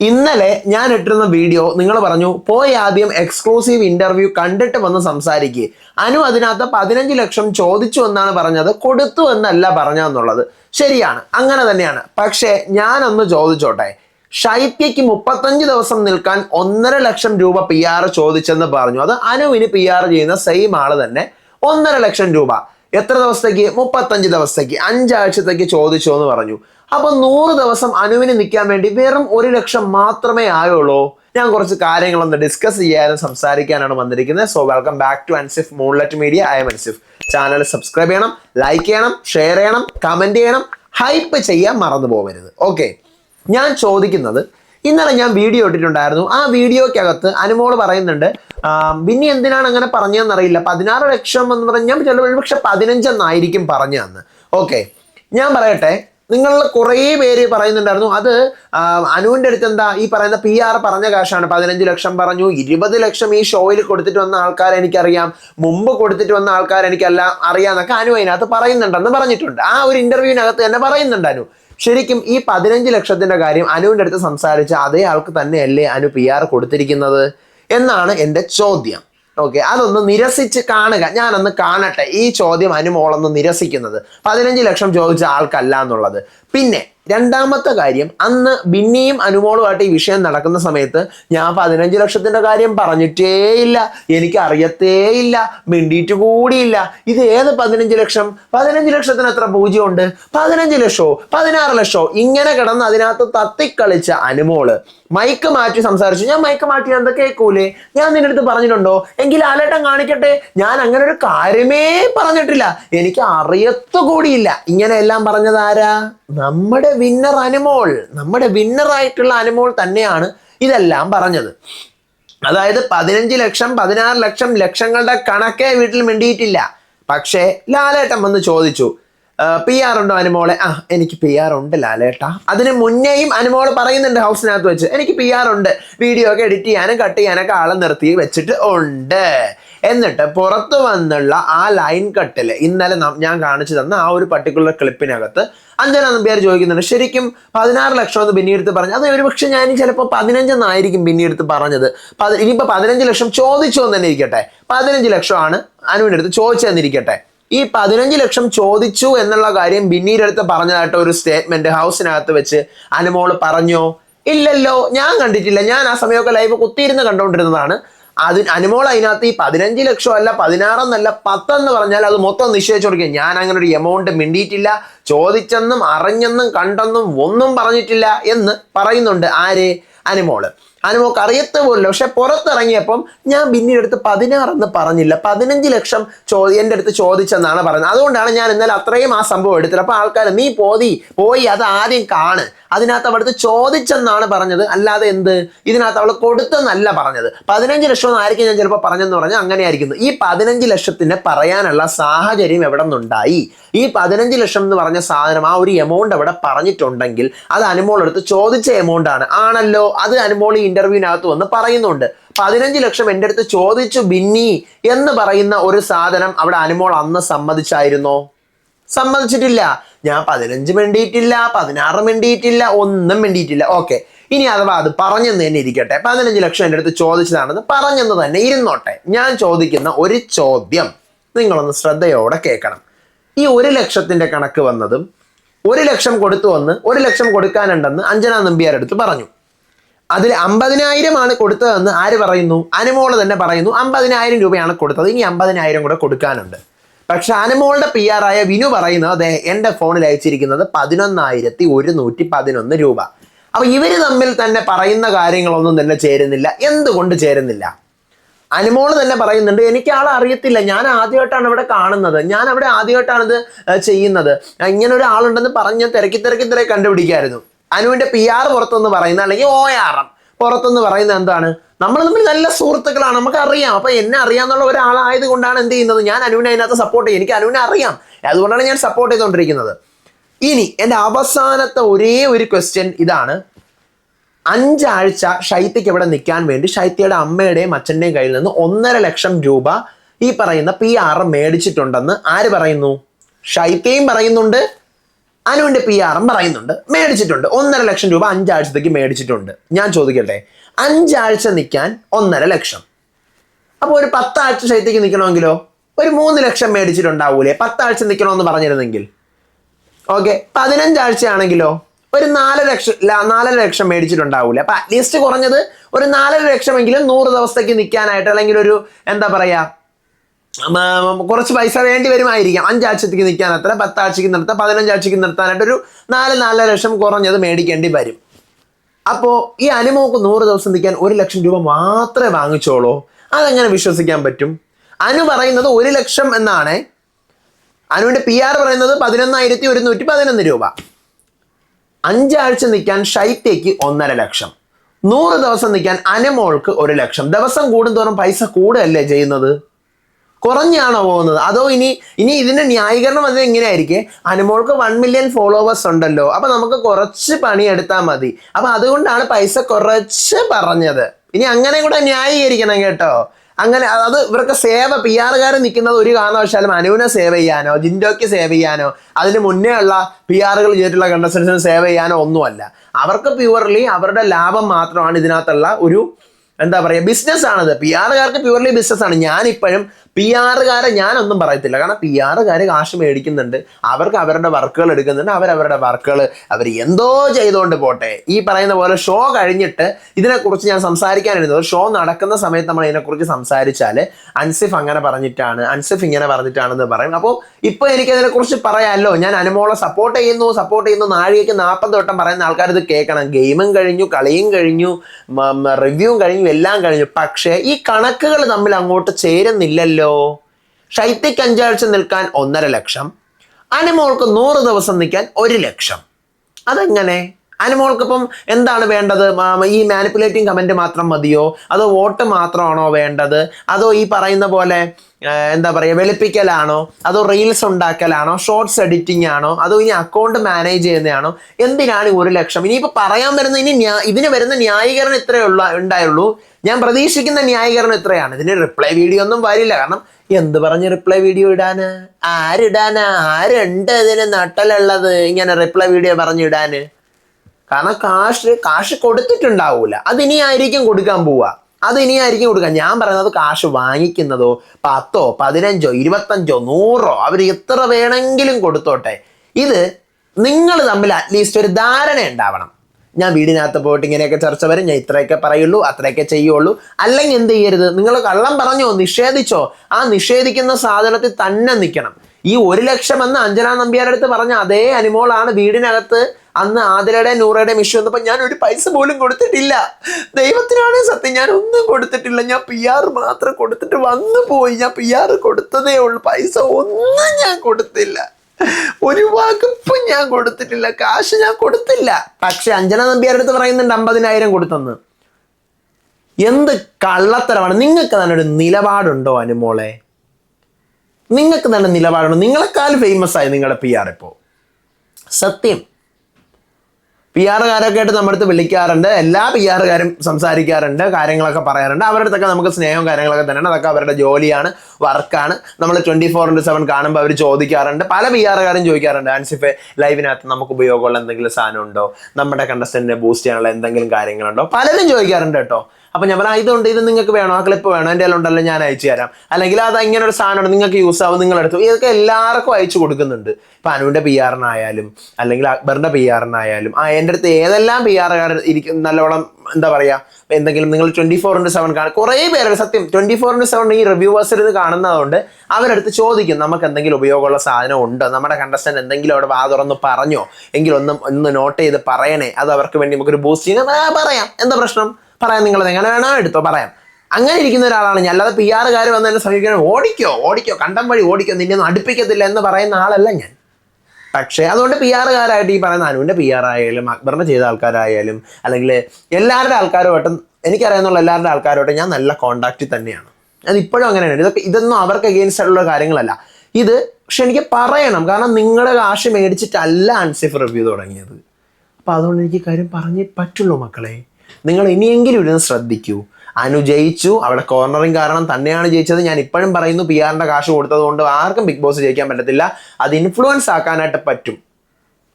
ഇന്നലെ ഞാൻ ഇട്ടിരുന്ന വീഡിയോ നിങ്ങൾ പറഞ്ഞു പോയി ആദ്യം എക്സ്ക്ലൂസീവ് ഇന്റർവ്യൂ കണ്ടിട്ട് വന്ന് സംസാരിക്കുക അനു അതിനകത്ത് പതിനഞ്ച് ലക്ഷം ചോദിച്ചു എന്നാണ് പറഞ്ഞത് കൊടുത്തു എന്നല്ല പറഞ്ഞതെന്നുള്ളത്. ശരിയാണ് അങ്ങനെ തന്നെയാണ്. പക്ഷേ ഞാനൊന്ന് ചോദിച്ചോട്ടെ ഷൈത്യയ്ക്ക് മുപ്പത്തഞ്ച് ദിവസം നിൽക്കാൻ ഒന്നര ലക്ഷം രൂപ പി ആർ ചോദിച്ചെന്ന് പറഞ്ഞു. അത് അനുവിന് പി ആർ ചെയ്യുന്ന സെയിം ആൾ തന്നെ ഒന്നര ലക്ഷം രൂപ. എത്ര ദിവസത്തേക്ക്? മുപ്പത്തഞ്ച് ദിവസത്തേക്ക്. അഞ്ചാഴ്ചത്തേക്ക് ചോദിച്ചു എന്ന് പറഞ്ഞു. അപ്പൊ നൂറ് ദിവസം അനുവിന് നിൽക്കാൻ വേണ്ടി വെറും ഒരു ലക്ഷം മാത്രമേ ആയുള്ളൂ. ഞാൻ കുറച്ച് കാര്യങ്ങളൊന്ന് ഡിസ്കസ് ചെയ്യാനും സംസാരിക്കാനാണ് വന്നിരിക്കുന്നത്. So welcome back to Ansif moonlight media I'm Ansif channel subscribe ചെയ്യണം ലൈക്ക് ചെയ്യണം ഷെയർ ചെയ്യണം കമന്റ് ചെയ്യണം ഹൈപ്പ് ചെയ്യാൻ മറന്നു പോകരുത് ഓക്കെ ഞാൻ ചോദിക്കുന്നത് ഇന്നലെ ഞാൻ വീഡിയോ ഇട്ടിട്ടുണ്ടായിരുന്നു. ആ വീഡിയോക്കകത്ത് അനുമോൾ പറയുന്നുണ്ട് പിന്നെ എന്തിനാണ് അങ്ങനെ പറഞ്ഞതെന്നറിയില്ല പതിനാറ് ലക്ഷം എന്ന് പറഞ്ഞാൽ ചിലപ്പോൾ പക്ഷെ പതിനഞ്ചെന്നായിരിക്കും പറഞ്ഞു തന്ന് ഓക്കെ ഞാൻ പറയട്ടെ നിങ്ങൾ കുറേ പേര് പറയുന്നുണ്ടായിരുന്നു. അത് അനുവിന്റെ അടുത്ത് എന്താ ഈ പറയുന്ന പി ആർ പറഞ്ഞ കാശാണ്. പതിനഞ്ച് ലക്ഷം പറഞ്ഞു. ഇരുപത് ലക്ഷം ഈ ഷോയിൽ കൊടുത്തിട്ട് വന്ന ആൾക്കാരെ എനിക്കറിയാം. മുമ്പ് കൊടുത്തിട്ട് വന്ന ആൾക്കാർ എനിക്കല്ല അറിയാന്നൊക്കെ അനു അതിനകത്ത് പറയുന്നുണ്ടെന്ന് പറഞ്ഞിട്ടുണ്ട്. ആ ഒരു ഇന്റർവ്യൂവിനകത്ത് തന്നെ പറയുന്നുണ്ട് അനു. ശരിക്കും ഈ പതിനഞ്ച് ലക്ഷത്തിന്റെ കാര്യം അനുവിന്റെ അടുത്ത് സംസാരിച്ച അതേ ആൾക്ക് തന്നെയല്ലേ അനു പി ആർ കൊടുത്തിരിക്കുന്നത്? എന്നാണ് എന്റെ ചോദ്യം. ഓക്കെ അതൊന്ന് നിരസിച്ച് കാണുക. ഞാനൊന്ന് കാണട്ടെ ഈ ചോദ്യം അനുമോളൊന്ന് നിരസിക്കുന്നത്. പതിനഞ്ച് ലക്ഷം ചോദിച്ച ആൾക്കല്ല എന്നുള്ളത്. പിന്നെ രണ്ടാമത്തെ കാര്യം അന്ന് ബിന്നിയും അനുമോളുമായിട്ട് ഈ വിഷയം നടക്കുന്ന സമയത്ത് ഞാൻ പതിനഞ്ച് ലക്ഷത്തിന്റെ കാര്യം പറഞ്ഞിട്ടേ ഇല്ല. എനിക്ക് അറിയത്തേ ഇല്ല. മിണ്ടിയിട്ട് കൂടിയില്ല. ഇത് ഏത് പതിനഞ്ച് ലക്ഷം? പതിനഞ്ച് ലക്ഷത്തിന് എത്ര പൂജ്യമുണ്ട്? പതിനഞ്ച് ലക്ഷമോ പതിനാറ് ലക്ഷമോ ഇങ്ങനെ കിടന്ന് അതിനകത്ത് തത്തിക്കളിച്ച അനുമോൾ. മൈക്ക് മാറ്റി സംസാരിച്ചു. ഞാൻ മൈക്ക് മാറ്റി എന്താ കേൾക്കൂലേ ഞാൻ നിന്റെ അടുത്ത് പറഞ്ഞിട്ടുണ്ടോ? എങ്കിൽ ആലേട്ടം കാണിക്കട്ടെ. ഞാൻ അങ്ങനെ ഒരു കാര്യമേ പറഞ്ഞിട്ടില്ല. എനിക്ക് അറിയത്തു കൂടിയില്ല. ഇങ്ങനെ എല്ലാം പറഞ്ഞത് ആരാ? നമ്മുടെ വിന്നർ അനുമോൾ. നമ്മുടെ വിന്നറായിട്ടുള്ള അനുമോൾ തന്നെയാണ് ഇതെല്ലാം പറഞ്ഞത്. അതായത് പതിനഞ്ച് ലക്ഷം പതിനാറ് ലക്ഷം ലക്ഷങ്ങളുടെ കണക്കേ വീട്ടിൽ മിണ്ടിയിട്ടില്ല. പക്ഷേ ലാലേട്ടൻ വന്ന് ചോദിച്ചു പി ആർ ഉണ്ടോ അനുമോളെ? ആ എനിക്ക് പി ആർ ഉണ്ട് ലാലേട്ടാ. അതിന് മുന്നേയും അനുമോളെ പറയുന്നുണ്ട് ഹൗസിനകത്ത് വെച്ച്. എനിക്ക് പി ആർ ഉണ്ട്. വീഡിയോ ഒക്കെ എഡിറ്റ് ചെയ്യാനും കട്ട് ചെയ്യാനൊക്കെ ആളെ നിർത്തി വെച്ചിട്ട് ഉണ്ട്. എന്നിട്ട് പുറത്തു വന്നുള്ള ആ ലൈൻ കട്ടിൽ ഇന്നലെ ഞാൻ കാണിച്ചു തന്ന ആ ഒരു പർട്ടിക്കുലർ ക്ലിപ്പിനകത്ത് അഞ്ജന നമ്പ്യാർ ചോദിക്കുന്നുണ്ട്. ശരിക്കും പതിനാറ് ലക്ഷം എന്ന് പിന്നീട് പറഞ്ഞു അത് ഒരു പക്ഷെ ഞാൻ ചിലപ്പോൾ പതിനഞ്ചെന്നായിരിക്കും പിന്നീടുത്ത് പറഞ്ഞത്. ഇനിയിപ്പോൾ പതിനഞ്ച് ലക്ഷം ചോദിച്ചു എന്ന് തന്നെ ഇരിക്കട്ടെ. പതിനഞ്ച് ലക്ഷമാണ് അനുവിന്റെ അടുത്ത് ചോദിച്ചെന്നിരിക്കട്ടെ ഈ പതിനഞ്ച് ലക്ഷം ചോദിച്ചു എന്നുള്ള കാര്യം ബിന്നീരടുത്ത് പറഞ്ഞതായിട്ട് ഒരു സ്റ്റേറ്റ്മെന്റ് ഹൗസിനകത്ത് വെച്ച്. അനുമോൾ പറഞ്ഞോ? ഇല്ലല്ലോ ഞാൻ കണ്ടിട്ടില്ല. ഞാൻ ആ സമയമൊക്കെ ലൈവ് കുത്തിയിരുന്ന് കണ്ടുകൊണ്ടിരുന്നതാണ് അത് അനുമോൾ അതിനകത്ത് ഈ പതിനഞ്ച് ലക്ഷം അല്ല പതിനാറെന്നല്ല പത്തെന്ന് പറഞ്ഞാൽ അത് മൊത്തം നിശ്ചയിച്ചു കൊടുക്കുക ഞാൻ അങ്ങനെ ഒരു എമൗണ്ട് മിണ്ടിയിട്ടില്ല ചോദിച്ചെന്നും അറിഞ്ഞെന്നും കണ്ടെന്നും ഒന്നും പറഞ്ഞിട്ടില്ല എന്ന് പറയുന്നുണ്ട്. ആര്? അനുമോൾ അനുമോക്ക് അറിയത്ത പോലില്ല പക്ഷെ പുറത്തിറങ്ങിയപ്പം ഞാൻ പിന്നീട് അടുത്ത് പതിനാറെന്ന് പറഞ്ഞില്ല. പതിനഞ്ച് ലക്ഷം ചോ എന്റെ അടുത്ത് ചോദിച്ചെന്നാണ് പറയുന്നത്. അതുകൊണ്ടാണ് ഞാൻ ഇന്നലെ അത്രയും ആ സംഭവം എടുത്തത്. അപ്പോൾ ആൾക്കാർ നീ പോതി പോയി അത് ആദ്യം കാണ്. അതിനകത്ത് അവിടുത്തെ ചോദിച്ചെന്നാണ് പറഞ്ഞത്. അല്ലാതെ എന്ത്? ഇതിനകത്ത് അവൾ കൊടുത്തെന്നല്ല പറഞ്ഞത്. പതിനഞ്ച് ലക്ഷം എന്നായിരിക്കും ഞാൻ ചിലപ്പോൾ പറഞ്ഞെന്ന് പറഞ്ഞാൽ അങ്ങനെയായിരിക്കുന്നു. ഈ പതിനഞ്ച് ലക്ഷത്തിന് പറയാനുള്ള സാഹചര്യം എവിടെ നിന്നുണ്ടായി? ഈ പതിനഞ്ച് ലക്ഷം എന്ന് പറഞ്ഞ സാധനം ആ ഒരു എമൗണ്ട് അവിടെ പറഞ്ഞിട്ടുണ്ടെങ്കിൽ അത് അനുമോളെടുത്ത് ചോദിച്ച എമൗണ്ട് ആണ്. ആണല്ലോ? അത് അനുമോൾ ഈ ഇന്റർവ്യൂവിനകത്ത് വന്ന് പറയുന്നുണ്ട്. പതിനഞ്ച് ലക്ഷം എന്റെ അടുത്ത് ചോദിച്ചു ബിന്നി എന്ന് പറയുന്ന ഒരു സാധനം അവിടെ അനുമോൾ അന്ന് സമ്മതിച്ചായിരുന്നോ? സമ്മതിച്ചിട്ടില്ല. ഞാൻ പതിനഞ്ച് മിണ്ടിയിട്ടില്ല പതിനാറ് മിണ്ടിയിട്ടില്ല ഒന്നും മിണ്ടിയിട്ടില്ല. ഓക്കെ. ഇനി അഥവാ അത് പറഞ്ഞെന്ന് തന്നെ ഇരിക്കട്ടെ. പതിനഞ്ച് ലക്ഷം എന്റെ അടുത്ത് ചോദിച്ചതാണെന്ന് പറഞ്ഞെന്ന് തന്നെ ഇരുന്നോട്ടെ. ഞാൻ ചോദിക്കുന്ന ഒരു ചോദ്യം നിങ്ങളൊന്ന് ശ്രദ്ധയോടെ കേൾക്കണം. ഈ ഒരു ലക്ഷത്തിന്റെ കണക്ക് വന്നതും ഒരു ലക്ഷം കൊടുത്തു വന്ന് ഒരു ലക്ഷം കൊടുക്കാനുണ്ടെന്ന് അഞ്ജന നമ്പ്യാർ അടുത്ത് പറഞ്ഞു. അതിൽ അമ്പതിനായിരമാണ് കൊടുത്തതെന്ന് ആര് പറയുന്നു? അനുമോൾ തന്നെ പറയുന്നു അമ്പതിനായിരം രൂപയാണ് കൊടുത്തത്. ഇനി അമ്പതിനായിരം കൂടെ കൊടുക്കാനുണ്ട്. പക്ഷെ അനുമോളുടെ പി ആർ ആയ വിനു പറയുന്നത് അതെ എന്റെ ഫോണിൽ അയച്ചിരിക്കുന്നത് പതിനൊന്നായിരത്തി ഒരുന്നൂറ്റി പതിനൊന്ന് രൂപ. അപ്പൊ ഇവർ തമ്മിൽ തന്നെ പറയുന്ന കാര്യങ്ങളൊന്നും തന്നെ ചേരുന്നില്ല. എന്തുകൊണ്ട് ചേരുന്നില്ല? അനുമോൾ തന്നെ പറയുന്നുണ്ട് എനിക്ക് ആളെ അറിയത്തില്ല. ഞാൻ ആദ്യമായിട്ടാണ് ഇവിടെ കാണുന്നത്. ഞാൻ അവിടെ ആദ്യമായിട്ടാണ് ഇത് ചെയ്യുന്നത്. ഇങ്ങനെ ഒരു ആളുണ്ടെന്ന് പറഞ്ഞ് തിരക്കി തിരക്കി തിരക്കി കണ്ടുപിടിക്കായിരുന്നു. അനുവിന്റെ പി ആർ പുറത്തെന്ന് പറയുന്ന അല്ലെങ്കിൽ ഒ ആർ എം പുറത്തെന്ന് പറയുന്നത് എന്താണ്? നമ്മൾ തമ്മിൽ നല്ല സുഹൃത്തുക്കളാണ് നമുക്ക് അറിയാം. അപ്പൊ എന്നെ അറിയാന്നുള്ള ഒരാളായത് കൊണ്ടാണ് എന്ത് ചെയ്യുന്നത്? ഞാൻ അനുവിനെ അതിനകത്ത് സപ്പോർട്ട് ചെയ്യും. എനിക്ക് അനുവിനെ അറിയാം. അതുകൊണ്ടാണ് ഞാൻ സപ്പോർട്ട് ചെയ്തുകൊണ്ടിരിക്കുന്നത്. ഇനി എന്റെ അവസാനത്തെ ഒരേ ഒരു ക്വസ്റ്റ്യൻ ഇതാണ്. അഞ്ചാഴ്ച ഷൈത്യക്ക് ഇവിടെ നിൽക്കാൻ വേണ്ടി ഷൈത്യയുടെ അമ്മയുടെയും അച്ഛന്റെയും കയ്യിൽ നിന്ന് ഒന്നര ലക്ഷം രൂപ ഈ പറയുന്ന പി ആർ മേടിച്ചിട്ടുണ്ടെന്ന് ആര് പറയുന്നു? ഷൈത്യയും പറയുന്നുണ്ട്. അനുവിന്റെ പി എം പറയുന്നുണ്ട്. മേടിച്ചിട്ടുണ്ട്. ഒന്നര ലക്ഷം രൂപ അഞ്ചാഴ്ചത്തേക്ക് മേടിച്ചിട്ടുണ്ട്. ഞാൻ ചോദിക്കട്ടെ? അഞ്ചാഴ്ച നിൽക്കാൻ ഒന്നര ലക്ഷം. അപ്പോൾ ഒരു പത്താഴ്ച ശൈത്യക്ക് നിൽക്കണമെങ്കിലോ ഒരു മൂന്ന് ലക്ഷം മേടിച്ചിട്ടുണ്ടാവൂലേ? പത്താഴ്ച നിൽക്കണമെന്ന് പറഞ്ഞിരുന്നെങ്കിൽ. ഓക്കെ പതിനഞ്ചാഴ്ച ആണെങ്കിലോ ഒരു നാല് ലക്ഷം നാലര ലക്ഷം മേടിച്ചിട്ടുണ്ടാവൂലേ? അപ്പൊ അറ്റ്ലീസ്റ്റ് കുറഞ്ഞത് ഒരു നാലര ലക്ഷമെങ്കിലും നൂറ് ദിവസത്തേക്ക് നിൽക്കാനായിട്ട് അല്ലെങ്കിൽ ഒരു എന്താ പറയാ കുറച്ച് പൈസ വേണ്ടി വരുമായിരിക്കാം. അഞ്ചാഴ്ചത്തേക്ക് നിൽക്കാൻ അത്ര പത്താഴ്ചക്ക് നിർത്താം പതിനഞ്ചാഴ്ചക്ക് നിർത്താനായിട്ട് ഒരു നാല് നാലര ലക്ഷം കുറഞ്ഞത് മേടിക്കേണ്ടി വരും. അപ്പോൾ ഈ അനുമോക്ക് നൂറ് ദിവസം നിൽക്കാൻ ഒരു ലക്ഷം രൂപ മാത്രമേ വാങ്ങിച്ചോളൂ. അതെങ്ങനെ വിശ്വസിക്കാൻ പറ്റും? അനു പറയുന്നത് ഒരു ലക്ഷം എന്നാണ്. അനുവിന്റെ പി ആർ പറയുന്നത് പതിനൊന്നായിരത്തി ഒരുന്നൂറ്റി പതിനൊന്ന് രൂപ. അഞ്ചാഴ്ച നിൽക്കാൻ ഷൈത്തേക്ക് ഒന്നര ലക്ഷം. നൂറ് ദിവസം നിൽക്കാൻ അനുമോൾക്ക് ഒരു ലക്ഷം. ദിവസം കൂടുന്തോറും പൈസ കൂടുകയല്ലേ ചെയ്യുന്നത്? കുറഞ്ഞാണോ പോകുന്നത്? അതോ ഇനി ഇനി ഇതിന്റെ ന്യായീകരണം അത് എങ്ങനെയായിരിക്കും? അനുമോൾക്ക് വൺ മില്യൺ ഫോളോവേഴ്സ് ഉണ്ടല്ലോ. അപ്പൊ നമുക്ക് കുറച്ച് പണി എടുത്താൽ മതി. അപ്പൊ അതുകൊണ്ടാണ് പൈസ കുറച്ച് പറഞ്ഞത്. ഇനി അങ്ങനെ കൂടെ ന്യായീകരിക്കണം കേട്ടോ. അങ്ങനെ അത് ഇവർക്ക് സേവ പി ആറുകാർ നിൽക്കുന്നത് ഒരു കാരണവശാലും അനുവിനെ സേവ് ചെയ്യാനോ ജിൻഡോയ്ക്ക് സേവ് ചെയ്യാനോ അതിന് മുന്നേ ഉള്ള പി ആറുകൾ ചെയ്തിട്ടുള്ള കണ്ടസ്റ്റൻസിന് സേവ് ചെയ്യാനോ ഒന്നുമല്ല. അവർക്ക് പ്യുവർലി അവരുടെ ലാഭം മാത്രമാണ് ഇതിനകത്തുള്ള ഒരു എന്താ പറയുക ബിസിനസ് ആണത്. പി ആറുകാർക്ക് പ്യുവർലി ബിസിനസ് ആണ്. ഞാനിപ്പോഴും പി ആറുകാരെ ഞാനൊന്നും പറയത്തില്ല. കാരണം പി ആറുകാർ കാശ് മേടിക്കുന്നുണ്ട്. അവർക്ക് അവരുടെ വർക്കുകൾ എടുക്കുന്നുണ്ട്. അവരവരുടെ വർക്കുകൾ അവർ എന്തോ ചെയ്തുകൊണ്ട് പോട്ടെ. ഈ പറയുന്ന പോലെ ഷോ കഴിഞ്ഞിട്ട് ഇതിനെക്കുറിച്ച് ഞാൻ സംസാരിക്കാനിരുന്നത്. ഷോ നടക്കുന്ന സമയത്ത് നമ്മൾ ഇതിനെക്കുറിച്ച് സംസാരിച്ചാൽ അൻസിഫ് അങ്ങനെ പറഞ്ഞിട്ടാണ്. അൻസിഫ് ഇങ്ങനെ പറഞ്ഞിട്ടാണെന്ന് പറയും. അപ്പോൾ ഇപ്പോൾ എനിക്ക് അതിനെക്കുറിച്ച് പറയാമല്ലോ ഞാൻ അനുമോളെ സപ്പോർട്ട് ചെയ്യുന്നു സപ്പോർട്ട് ചെയ്യുന്നു നാഴികയ്ക്ക് നാൽപ്പത് വട്ടം പറയുന്ന ആൾക്കാർ ഇത് കേൾക്കണം. ഗെയിമും കഴിഞ്ഞു കളിയും കഴിഞ്ഞു റിവ്യൂവും കഴിഞ്ഞു എല്ലാം കഴിഞ്ഞു. പക്ഷേ ഈ കണക്കുകൾ തമ്മിൽ അങ്ങോട്ട് ചേരുന്നില്ലല്ലോ. ഷൈത്യക്ക് അഞ്ചാഴ്ച നിൽക്കാൻ ഒന്നര ലക്ഷം. അനുമോൾക്ക് നൂറ് ദിവസം നിൽക്കാൻ ഒരു ലക്ഷം. അതെങ്ങനെ? അനുമോൾക്ക് ഇപ്പം എന്താണ് വേണ്ടത്? ഈ മാനിപ്പുലേറ്റിംഗ് കമന്റ് മാത്രം മതിയോ? അതോ വോട്ട് മാത്രമാണോ വേണ്ടത്? അതോ ഈ പറയുന്ന പോലെ എന്താ പറയുക വെളുപ്പിക്കലാണോ? അതോ റീൽസ് ഉണ്ടാക്കലാണോ? ഷോർട്സ് എഡിറ്റിംഗ് ആണോ? അതോ ഇനി അക്കൗണ്ട് മാനേജ് ചെയ്യുന്നതാണോ? എന്തിനാണ് ഒരു ലക്ഷം ഇനിയിപ്പോൾ പറയാൻ വരുന്ന ഇനി ഇതിന് വരുന്ന ന്യായീകരണം ഇത്രയേ ഉള്ള ഉണ്ടായുള്ളൂ. ഞാൻ പ്രതീക്ഷിക്കുന്ന ന്യായീകരണം ഇത്രയാണ്. ഇതിന് റിപ്ലൈ വീഡിയോ ഒന്നും വരില്ല. കാരണം എന്ത് പറഞ്ഞ് റിപ്ലൈ വീഡിയോ ഇടാന്? ആരിടാനാ? ആരുണ്ട് ഇതിന് നട്ടലുള്ളത് ഇങ്ങനെ റിപ്ലൈ വീഡിയോ പറഞ്ഞിടാന് കാരണം കാഷ് കാശ് കൊടുത്തിട്ടുണ്ടാവൂല. അത് ഇനിയായിരിക്കും കൊടുക്കാൻ പോവുക. അത് ഇനിയായിരിക്കും കൊടുക്കുക ഞാൻ പറയുന്നത് കാശ് വാങ്ങിക്കുന്നതോ പത്തോ പതിനഞ്ചോ ഇരുപത്തഞ്ചോ നൂറോ അവർ എത്ര വേണമെങ്കിലും കൊടുത്തോട്ടെ. ഇത് നിങ്ങൾ തമ്മിൽ അറ്റ്ലീസ്റ്റ് ഒരു ധാരണ ഉണ്ടാവണം. ഞാൻ വീടിനകത്ത് പോയിട്ട് ഇങ്ങനെയൊക്കെ ചർച്ച വരും. ഞാൻ ഇത്രയൊക്കെ പറയുള്ളൂ അത്രയൊക്കെ ചെയ്യുള്ളൂ. അല്ലെങ്കിൽ എന്ത് ചെയ്യരുത്? നിങ്ങൾ കള്ളം പറഞ്ഞോ? നിഷേധിച്ചോ? ആ നിഷേധിക്കുന്ന സാധനത്തിൽ തന്നെ നിൽക്കണം. ഈ ഒരു ലക്ഷം എന്ന് അഞ്ജന നമ്പ്യാരുടെ അടുത്ത് പറഞ്ഞ അതേ അനുമോളാണ് വീടിനകത്ത് അന്ന് ആതിരയുടെ നൂറയുടെ ഇഷ്യൂ വന്നപ്പോൾ ഞാൻ ഒരു പൈസ പോലും കൊടുത്തിട്ടില്ല. ദൈവത്തിനാണ് സത്യം. ഞാൻ ഒന്നും കൊടുത്തിട്ടില്ല. ഞാൻ പി ആർ മാത്രം കൊടുത്തിട്ട് വന്നു പോയി. ഞാൻ പി ആർ കൊടുത്തതേ ഉള്ളൂ. പൈസ ഒന്നും ഞാൻ കൊടുത്തില്ല. ഒരു വകുപ്പും ഞാൻ കൊടുത്തിട്ടില്ല. കാശ് ഞാൻ കൊടുത്തില്ല. പക്ഷെ അഞ്ജന നമ്പ്യാരുടെ അടുത്ത് പറയുന്നുണ്ട് അമ്പതിനായിരം കൊടുത്തെന്ന്. എന്ത് കള്ളത്തരമാണ്. നിങ്ങൾക്ക് തന്നെ ഒരു നിലപാടുണ്ടോ അനുമോളെ? നിങ്ങൾക്ക് തന്നെ നിലപാടുണ്ടോ? നിങ്ങളെക്കാൾ ഫേമസ് ആയി നിങ്ങളുടെ പി ആർ ഇപ്പോൾ സത്യം. പി ആറുകാരൊക്കെ ആയിട്ട് നമ്മുടെ അടുത്ത് വിളിക്കാറുണ്ട്. എല്ലാ പി ആറുകാരും സംസാരിക്കാറുണ്ട് കാര്യങ്ങളൊക്കെ പറയാറുണ്ട്. അവരുടെ അടുത്തൊക്കെ നമുക്ക് സ്നേഹവും കാര്യങ്ങളൊക്കെ തന്നെയാണ്. അതൊക്കെ അവരുടെ ജോലിയാണ് വർക്കാണ്. നമ്മൾ ട്വന്റി ഫോർ ഇന്റു സെവൻ കാണുമ്പോൾ അവർ ചോദിക്കാറുണ്ട്. പല പി ആറുകാരും ചോദിക്കാറുണ്ട്. ആൻസിഫെ ലൈവിനകത്ത് നമുക്ക് ഉപയോഗമുള്ള എന്തെങ്കിലും സാധനം ഉണ്ടോ നമ്മുടെ കണ്ടസ്റ്റന്റിനെ ബൂസ്റ്റ് ചെയ്യാനുള്ള എന്തെങ്കിലും കാര്യങ്ങളുണ്ടോ? പലരും ചോദിക്കാറുണ്ട് കേട്ടോ. അപ്പൊ ഞാൻ പറയാം ഇതുണ്ട് ഇത് നിങ്ങൾക്ക് വേണോ? ആ ക്ലിപ്പ് വേണോ? എന്റെ ഉണ്ടല്ലോ ഞാൻ അയച്ചു തരാം. അല്ലെങ്കിൽ അത് ഇങ്ങനെ ഒരു സാധനമാണ് നിങ്ങൾക്ക് യൂസ് ആവും നിങ്ങൾ എടുത്തു ഇതൊക്കെ എല്ലാവർക്കും അയച്ചു കൊടുക്കുന്നുണ്ട്. ഇപ്പം അനുവിന്റെ പി ആറിനായാലും അല്ലെങ്കിൽ അക്ബറിന്റെ പി ആറിനായാലും ആ എന്റെ അടുത്ത് ഏതെല്ലാം പി ആറുകാർ ഇരിക്കും നല്ലോണം എന്താ പറയുക എന്തെങ്കിലും നിങ്ങൾ ട്വന്റി ഫോർ ഇന്റു സെവൻ കാണും കുറേ പേര് സത്യം ട്വന്റി ഫോർ ഇന്റു സെവൻ ഈ റിവ്യൂവേഴ്സ് ഇത് കാണുന്നതുകൊണ്ട് അവരടുത്ത് ചോദിക്കും നമുക്ക് എന്തെങ്കിലും ഉപയോഗമുള്ള സാധനം ഉണ്ടോ? നമ്മുടെ കണ്ടസ്റ്റന്റ് എന്തെങ്കിലും അവിടെ വാ തുറന്ന് പറഞ്ഞോ? എങ്കിലൊന്നും ഒന്ന് നോട്ട് ചെയ്ത് പറയണേ. അത് അവർക്ക് വേണ്ടി നമുക്കൊരു ബൂസ്റ്റ് ചെയ്യാൻ പറയാം. എന്താ പ്രശ്നം? പറയാം നിങ്ങൾ എങ്ങനെ വേണോ എടുത്തോ പറയാം. അങ്ങനെ ഇരിക്കുന്ന ഒരാളാണ്. ഞാൻ അല്ലാതെ പി ആറുകാർ വന്ന് എന്നെ സമീപിക്കണം ഓടിക്കോ ഓടിക്കോ കണ്ടം വഴി ഓടിക്കോ നിന്നെ ഒന്നും അടുപ്പിക്കത്തില്ല എന്ന് പറയുന്ന ആളല്ല ഞാൻ. പക്ഷേ അതുകൊണ്ട് പി ആറുകാരായിട്ട് ഈ പറയുന്ന അനുവിന്റെ പി ആർ ആയാലും അക്ബറിനെ ചെയ്ത ആൾക്കാരായാലും അല്ലെങ്കിൽ എല്ലാവരുടെ ആൾക്കാരുമായിട്ടും എനിക്കറിയാവുന്ന എല്ലാവരുടെ ആൾക്കാരുമായിട്ടും ഞാൻ നല്ല കോണ്ടാക്റ്റിൽ തന്നെയാണ്. അത് ഇപ്പോഴും അങ്ങനെയാണ്. ഇതൊക്കെ ഇതൊന്നും അവർക്ക് അഗെയിൻസ്റ്റ് ആയിട്ടുള്ള കാര്യങ്ങളല്ല. ഇത് പക്ഷെ എനിക്ക് പറയണം. കാരണം നിങ്ങളുടെ കാശ് മേടിച്ചിട്ടല്ല അൺസേഫ് റിവ്യൂ തുടങ്ങിയത്. അപ്പോൾ അതുകൊണ്ട് എനിക്ക് കാര്യം പറഞ്ഞേ പറ്റുള്ളൂ മക്കളെ. നിങ്ങൾ ഇനിയെങ്കിലും ഇരുന്ന് ശ്രദ്ധിക്കൂ. അനു ജയിച്ചു. അവിടെ കോർണറിങ് കാരണം തന്നെയാണ് ജയിച്ചത്. ഞാൻ ഇപ്പോഴും പറയുന്നു പി ആറിന്റെ കാശ് കൊടുത്തത് കൊണ്ട് ആർക്കും ബിഗ് ബോസ് ജയിക്കാൻ പറ്റത്തില്ല. അത് ഇൻഫ്ലുവൻസ് ആക്കാനായിട്ട് പറ്റും.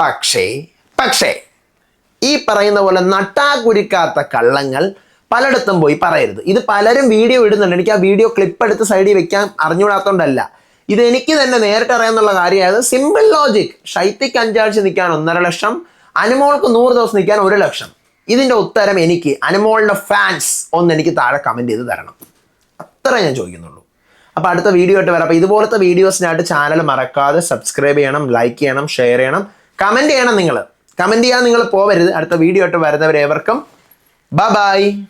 പക്ഷേ പക്ഷേ ഈ പറയുന്ന പോലെ നട്ടാകുരുക്കാത്ത കള്ളങ്ങൾ പലയിടത്തും പോയി പറയരുത്. ഇത് പലരും വീഡിയോ ഇടുന്നുണ്ട്. എനിക്ക് ആ വീഡിയോ ക്ലിപ്പ് എടുത്ത് സൈഡിൽ വെക്കാൻ അറിഞ്ഞുകൂടാത്തതുകൊണ്ടല്ല ഇത് എനിക്ക് തന്നെ നേരിട്ട് അറിയാമെന്നുള്ള കാര്യമായത് സിമ്പിൾ ലോജിക് ഷൈത്തിക്ക് അഞ്ചാഴ്ച നിൽക്കാൻ ഒന്നര ലക്ഷം. അനുമോൾക്ക് നൂറ് ദിവസം നിൽക്കാൻ ഒരു ലക്ഷം. ഇതിന്റെ ഉത്തരം എനിക്ക് അനുമോളിന്റെ ഫാൻസ് ഒന്ന് എനിക്ക് താഴെ കമന്റ് ചെയ്ത് തരണം. അത്ര ഞാൻ ചോദിക്കുന്നുള്ളൂ. അപ്പോൾ അടുത്ത വീഡിയോ ആയിട്ട് വരാം. അപ്പോൾ ഇതുപോലത്തെ വീഡിയോസിനായിട്ട് ചാനൽ മറക്കാതെ സബ്സ്ക്രൈബ് ചെയ്യണം ലൈക്ക് ചെയ്യണം ഷെയർ ചെയ്യണം കമന്റ് ചെയ്യണം നിങ്ങൾ കമന്റ് ചെയ്യാൻ നിങ്ങൾ പോവരുത്. അടുത്ത വീഡിയോ ആയിട്ട് വരുന്നവരേവർക്കും. ബ ബൈ